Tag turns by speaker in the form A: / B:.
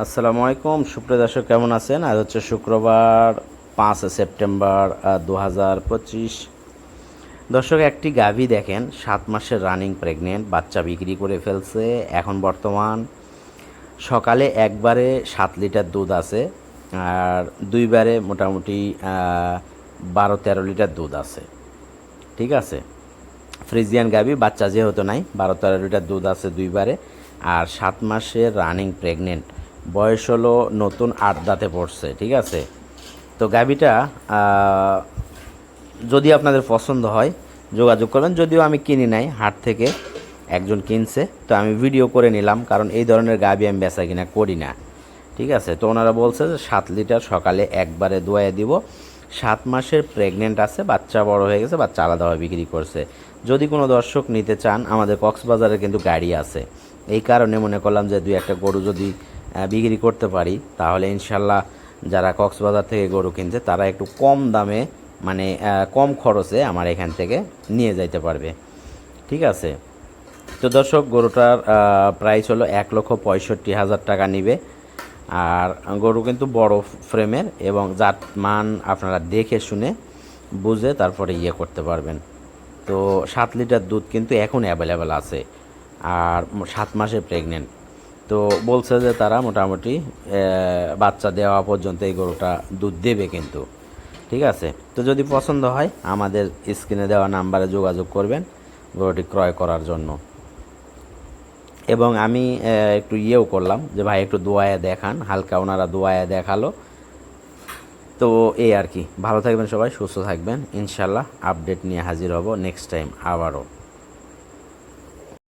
A: আসসালামু আলাইকুম। সুপ্রিয় দর্শক, কেমন আছেন? আজ হচ্ছে শুক্রবার পাঁচ সেপ্টেম্বর দু হাজার পঁচিশ। দর্শক, একটি গাভী দেখেন, সাত মাসের রানিং প্রেগনেন্ট, বাচ্চা বিক্রি করে ফেলছে। এখন বর্তমান সকালে একবারে সাত লিটার দুধ আছে, আর দুইবারে মোটামুটি বারো তেরো লিটার দুধ আছে। ঠিক আছে? ফ্রিজিয়ান গাভী, বাচ্চা যেহেতু নাই, বারো তেরো লিটার দুধ আছে দুইবারে, আর সাত মাসের রানিং প্রেগনেন্ট। বয়স হলো নতুন আট দাঁতে পড়ছে, ঠিক আছে? তো গাভীটা যদি আপনাদের পছন্দ হয়, যোগাযোগ করবেন। যদিও আমি কিনি নাই, হাট থেকে একজন কিনছে, তো আমি ভিডিও করে নিলাম, কারণ এই ধরনের গাভী আমি বেচা কিনা করি না, ঠিক আছে? তো ওনারা বলছে যে সাত লিটার সকালে একবারে দোয়ায় দিব। সাত মাসের প্রেগনেন্ট আছে, বাচ্চা বড় হয়ে গেছে, বাচ্চা আলাদাভাবে বিক্রি করছে। যদি কোনো দর্শক নিতে চান, আমাদের কক্সবাজারে কিন্তু গাড়ি আছে। এই কারণে মনে করলাম যে দুই একটা গরু যদি বিক্রি করতে পারি, তাহলে ইনশাল্লাহ যারা কক্সবাজার থেকে গরু কিনছে, তারা একটু কম দামে মানে কম খরচে আমার এখান থেকে নিয়ে যাইতে পারবে। ঠিক আছে? তো দর্শক, গরুটার প্রাইস হলো এক লক্ষ পঁয়ষট্টি হাজার টাকা নিবে। আর গরু কিন্তু বড় ফ্রেমের এবং জাত মান আপনারা দেখে শুনে বুঝে তারপরে ইয়ে করতে পারবেন। তো সাত লিটার দুধ কিন্তু এখন অ্যাভেলেবেল আছে। আর সাত মাসে প্রেগনেন্ট তো বলছে যে তারা মোটামুটি বাচ্চা দেওয়া পর্যন্ত এই গরুটা দুধ দেবে কিন্তু। ঠিক আছে? তো যদি পছন্দ হয়, আমাদের স্ক্রিনে দেওয়া নাম্বারে যোগাযোগ করবেন গরুটি ক্রয় করার জন্য। এবং আমি একটু ইয়েও করলাম যে ভাই একটু দোয়ায় দেখান, হালকা ওনারা দোয়ায় দেখাল। তো এই আর কি। ভালো থাকবেন সবাই, সুস্থ থাকবেন। ইনশাল্লাহ আপডেট নিয়ে হাজির হব নেক্সট টাইম আবারও।